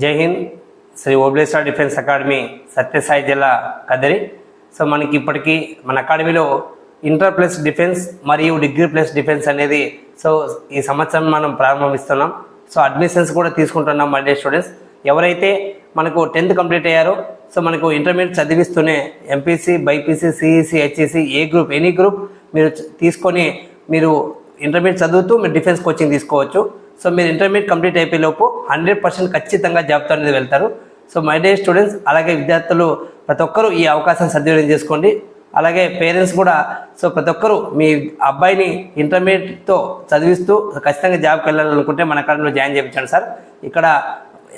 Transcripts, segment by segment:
జై Hind. Shri Obleshwara defence academy Sathyasai జిల్లా Kadiri. So మనకి ఇప్పటికీ మన అకాడమీలో ఇంటర్ ప్లస్ డిఫెన్స్ మరియు డిగ్రీ ప్లస్ డిఫెన్స్ అనేది సో ఈ సంవత్సరం మనం ప్రారంభిస్తున్నాం. సో అడ్మిషన్స్ కూడా తీసుకుంటున్నాం మండే స్టూడెంట్స్. ఎవరైతే మనకు టెన్త్ కంప్లీట్ అయ్యారో సో మనకు intermediate చదివిస్తూనే MPC BiPC CEC HEC A group any group మీరు తీసుకొని మీరు ఇంటర్మీడియట్ చదువుతూ మీరు డిఫెన్స్ కోచింగ్ తీసుకోవచ్చు. సో మీరు ఇంటర్మీడియట్ కంప్లీట్ అయిపోయే లోపు హండ్రెడ్ పర్సెంట్ ఖచ్చితంగా జాబ్తో అనేది వెళ్తారు. సో మై డే స్టూడెంట్స్ అలాగే విద్యార్థులు ప్రతి ఒక్కరూ ఈ అవకాశం సద్వినియోగం చేసుకోండి. అలాగే పేరెంట్స్ కూడా సో ప్రతి ఒక్కరూ మీ అబ్బాయిని ఇంటర్మీడియట్తో చదివిస్తూ ఖచ్చితంగా జాబ్కి వెళ్ళాలనుకుంటే మన అకాడమీలో జాయిన్ చేయించండి సార్. ఇక్కడ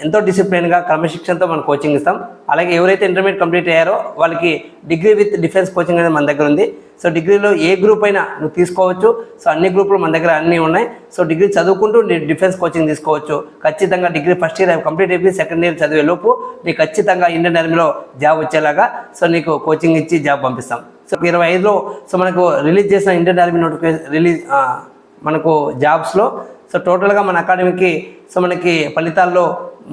ఎంతో డిసిప్లిన్గా క్రమశిక్షణతో మనం కోచింగ్ ఇస్తాం. అలాగే ఎవరైతే ఇంటర్మీడియట్ కంప్లీట్ అయ్యారో వాళ్ళకి డిగ్రీ విత్ డిఫెన్స్ కోచింగ్ అనేది మన దగ్గర ఉంది. సో డిగ్రీలో ఏ గ్రూప్ అయినా నువ్వు తీసుకోవచ్చు. సో అన్ని గ్రూపులు మన దగ్గర అన్నీ ఉన్నాయి. సో డిగ్రీ చదువుకుంటూ నీ డిఫెన్స్ కోచింగ్ తీసుకోవచ్చు. ఖచ్చితంగా డిగ్రీ ఫస్ట్ ఇయర్ కంప్లీట్ అయిపోయి సెకండ్ ఇయర్ చదివే లోపు నీకు ఖచ్చితంగా ఇండియన్ ఆర్మీలో జాబ్ వచ్చేలాగా సో నీకు కోచింగ్ ఇచ్చి జాబ్ పంపిస్తాం. సో ఇరవై ఐదులో సో మనకు రిలీజ్ చేసిన ఇండియన్ ఆర్మీ నోటిఫికేషన్ రిలీజ్ మనకు జాబ్స్లో సో టోటల్గా మన అకాడమీకి సో మనకి ఫలితాల్లో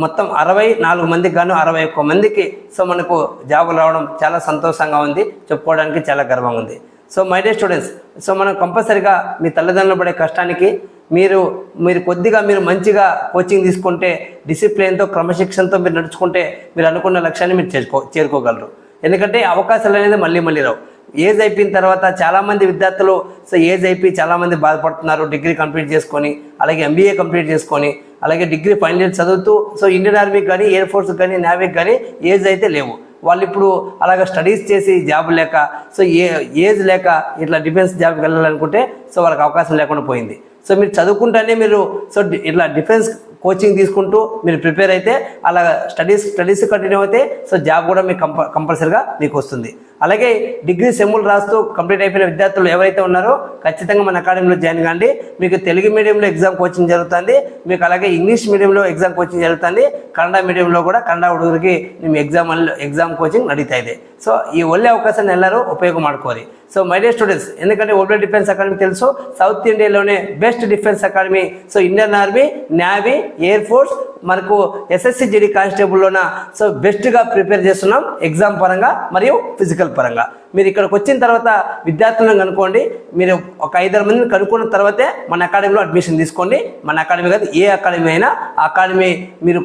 మొత్తం అరవై నాలుగు మందికి గాను అరవై ఒక్క మందికి సో మనకు జాబులు రావడం చాలా సంతోషంగా ఉంది. చెప్పుకోవడానికి చాలా గర్వంగా ఉంది. So my dear students so మనం కంపల్సరిగా మీ తల్లిదండ్రులు పడే కష్టానికి మీరు మీరు కొద్దిగా మీరు మంచిగా కోచింగ్ తీసుకుంటే డిసిప్లిన్తో క్రమశిక్షణతో మీరు నడుచుకుంటే మీరు అనుకున్న లక్ష్యాన్ని మీరు చేరుకో చేరుకోగలరు. ఎందుకంటే అవకాశాలు అనేది మళ్ళీ మళ్ళీ రావు. ఏజ్ అయిపోయిన తర్వాత చాలామంది విద్యార్థులు సో ఏజ్ అయిపోయి చాలామంది బాధపడుతున్నారు డిగ్రీ కంప్లీట్ చేసుకొని అలాగే ఎంబీఏ కంప్లీట్ చేసుకొని అలాగే డిగ్రీ ఫైనల్ ఇయర్ చదువుతూ సో ఇండియన్ ఆర్మీకి కానీ ఎయిర్ ఫోర్స్ కానీ నేవీకి కానీ ఏజ్ అయితే లేవు. వాళ్ళు ఇప్పుడు అలాగ స్టడీస్ చేసి జాబ్ లేక సో ఏ ఏజ్ లేక ఇట్లా డిఫెన్స్ జాబ్కి వెళ్ళాలనుకుంటే సో వాళ్ళకి అవకాశం లేకుండా పోయింది. సో మీరు చదువుకుంటేనే మీరు సో ఇట్లా డిఫెన్స్ కోచింగ్ తీసుకుంటూ మీరు ప్రిపేర్ అయితే అలా స్టడీస్ స్టడీస్ కంటిన్యూ అయితే సో జాబ్ కూడా మీకు కంప కంపల్సరిగా మీకు వస్తుంది. అలాగే డిగ్రీ సెమ్ములు రాస్తూ కంప్లీట్ అయిపోయిన విద్యార్థులు ఎవరైతే ఉన్నారో ఖచ్చితంగా మన అకాడమీలో జాయిన్ కాండి మీకు తెలుగు మీడియంలో ఎగ్జామ్ కోచింగ్ జరుగుతుంది మీకు అలాగే ఇంగ్లీష్ మీడియంలో ఎగ్జామ్ కోచింగ్ జరుగుతుంది కన్నడ మీడియంలో కూడా కన్నడ ಹುಡುಗರಿಗೆ ನಿಮ್ಮ ಎಕ್ಸಾಮ್ ಅಲ್ಲಿ ಎಕ್ಸಾಮ್ ಕೋಚಿಂಗ್ ನಡೀತಾ ಇದೆ సో ఈ ఒళ్ళే అవకాశాన్ని ಎಲ್ಲರೂ ఉపయోగం ಮಾಡ್ಕೋರಿ సో మై డే స్టూడెంట్స్ ఎందుకంటే ఓబ్లే డిఫెన్స్ అకాడమీ తెలుసు సౌత్ ఇండియాలోనే best defence academy so Indian army navy air force మనకు ఎస్ఎస్సి జీడీ కానిస్టేబుల్లోన సో బెస్ట్గా ప్రిపేర్ చేస్తున్నాం ఎగ్జామ్ పరంగా మరియు ఫిజికల్ పరంగా. మీరు ఇక్కడికి వచ్చిన తర్వాత విద్యార్థులను కనుక్కోండి. మీరు ఒక ఐదారు మందిని కనుక్కున్న తర్వాతే మన అకాడమీలో అడ్మిషన్ తీసుకోండి. మన అకాడమీ కాదు ఏ అకాడమీ అయినా అకాడమీ మీరు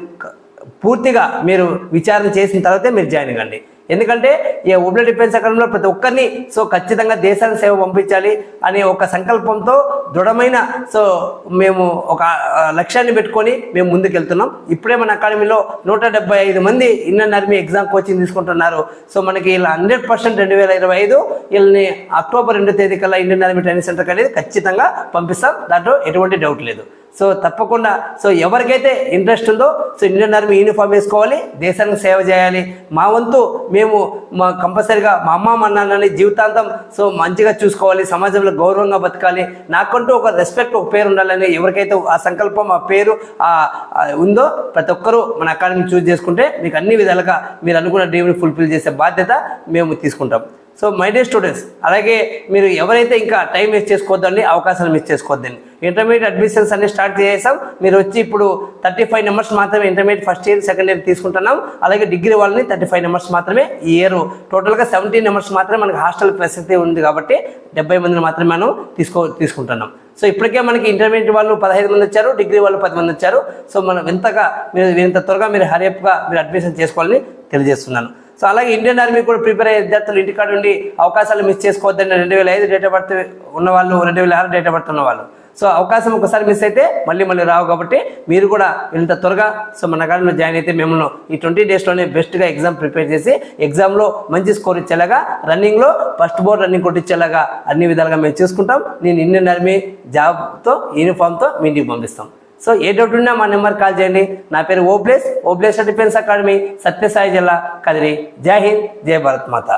పూర్తిగా మీరు విచారణ చేసిన తర్వాతే మీరు జాయిన్ కండి ఎందుకంటే ఈ ఉబ్ల డిఫెన్స్ అకాడమీలో ప్రతి ఒక్కరిని సో ఖచ్చితంగా దేశానికి సేవ పంపించాలి అనే ఒక సంకల్పంతో దృఢమైన సో మేము ఒక లక్ష్యాన్ని పెట్టుకొని మేము ముందుకెళ్తున్నాం. ఇప్పుడే మన అకాడమీలో నూట డెబ్బై ఐదు మంది ఇండియన్ ఆర్మీ ఎగ్జామ్ కోచింగ్ తీసుకుంటున్నారు. సో మనకి ఇలా హండ్రెడ్ పర్సెంట్ రెండు వేల ఇరవై ఐదు వీళ్ళని అక్టోబర్ రెండో తేదీ కల్లా ఇండియన్ ఆర్మీ ట్రైనింగ్ సెంటర్కి అనేది ఖచ్చితంగా పంపిస్తాం. దాంట్లో ఎటువంటి డౌట్ లేదు. సో తప్పకుండా సో ఎవరికైతే ఇంట్రెస్ట్ ఉందో సో ఇండియన్ ఆర్మీ యూనిఫామ్ వేసుకోవాలి దేశానికి సేవ చేయాలి. మా వంతు మేము మా కంపల్సరిగా మా అమ్మ మా నాన్నని జీవితాంతం సో మంచిగా చూసుకోవాలి సమాజంలో గౌరవంగా బతకాలి. నాకంటూ ఒక రెస్పెక్ట్ ఒక పేరు ఉండాలని ఎవరికైతే ఆ సంకల్పం ఆ పేరు ఉందో ప్రతి ఒక్కరూ మన అకాడమీ చూస్ చేసుకుంటే మీకు అన్ని విధాలుగా మీరు అనుకున్న డ్రీమ్ని ఫుల్ఫిల్ చేసే బాధ్యత మేము తీసుకుంటాం. సో మై డే స్టూడెంట్స్ అలాగే మీరు ఎవరైతే ఇంకా టైం వేస్ట్ చేసుకోవద్దండి అవకాశాలు మిస్ చేసుకోవద్దండి. ఇంటర్మీడియట్ అడ్మిషన్స్ అన్ని స్టార్ట్ చేసాం మీరు వచ్చి ఇప్పుడు థర్టీ ఫైవ్ నెంబర్స్ మాత్రమే intermediate first year second year తీసుకుంటున్నాం. అలాగే డిగ్రీ వాళ్ళని థర్టీ ఫైవ్ నెంబర్స్ మాత్రమే ఈ ఇయర్. టోటల్గా సెవెంటీన్ నెంబర్స్ మాత్రమే మనకి హాస్టల్ ప్రసక్తి ఉంది కాబట్టి డెబ్బై మందిని మాత్రమే మనం తీసుకో తీసుకుంటున్నాం. సో ఇప్పటికే మనకి ఇంటర్మీడియట్ వాళ్ళు పదహైదు మంది వచ్చారు డిగ్రీ వాళ్ళు పది మంది వచ్చారు. సో మనం ఎంతగా మీరు ఇంత త్వరగా మీరు హరియప్గా మీరు అడ్మిషన్ చేసుకోవాలని తెలియజేస్తున్నాను. సో అలాగే ఇండియన్ ఆర్మీ కూడా ప్రిపేర్ అయ్యే విద్యార్థులు ఇంటికాడ ఉండి అవకాశాలు మిస్ చేసుకోవద్దని రెండు వేల ఐదు డేట్ ఆఫ్ బర్త్ ఉన్నవాళ్ళు రెండు వేల ఆరు డేట్ ఆఫ్ బర్త్ ఉన్నవాళ్ళు సో అవకాశం ఒకసారి మిస్ అయితే మళ్ళీ మళ్ళీ రావు కాబట్టి మీరు కూడా ఇంత త్వరగా సో మన అకాడమీలో జాయిన్ అయితే మిమ్మల్ని ఈ ట్వంటీ డేస్లోనే బెస్ట్గా ఎగ్జామ్ ప్రిపేర్ చేసి ఎగ్జామ్లో మంచి స్కోర్ ఇచ్చేలాగా రన్నింగ్లో ఫస్ట్ బోర్డ్ రన్నింగ్ కొట్టించేలాగా అన్ని విధాలుగా మేము చూసుకుంటాం. నేను ఇండియన్ ఆర్మీ జాబ్తో యూనిఫామ్తో మీ ఇంటికి పంపిస్తాం. సో ఏ డౌట్ ఉన్నా మా నెంబర్ కాల్ చేయండి. నా పేరు ఓబ్లేస్ ఓబ్లేస్ డిఫెన్స్ అకాడమీ సత్యసాయి జిల్లా కదిరి. జై హింద్ జై భారత్ మాత.